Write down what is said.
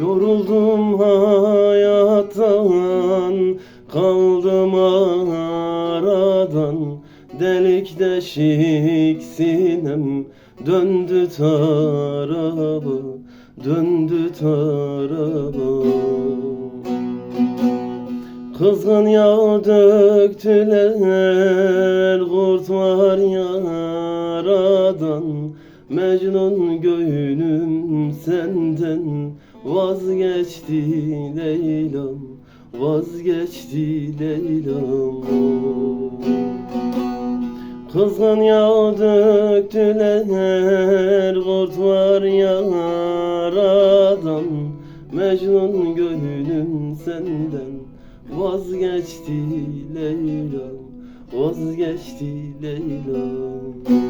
Yoruldum hayattan Kaldım aradan. Delik deşik sinem Döndü taraba Döndü taraba Kızgın yağ döktüler Kurt var yaradan. Mecnun gönlüm senden Vazgeçti Leyla'm Vazgeçti Leyla'm. Kızgın yağ döktüler Kurt var yaradan. Mecnun gönlüm senden Vazgeçti Leyla'm Vazgeçti Leyla'm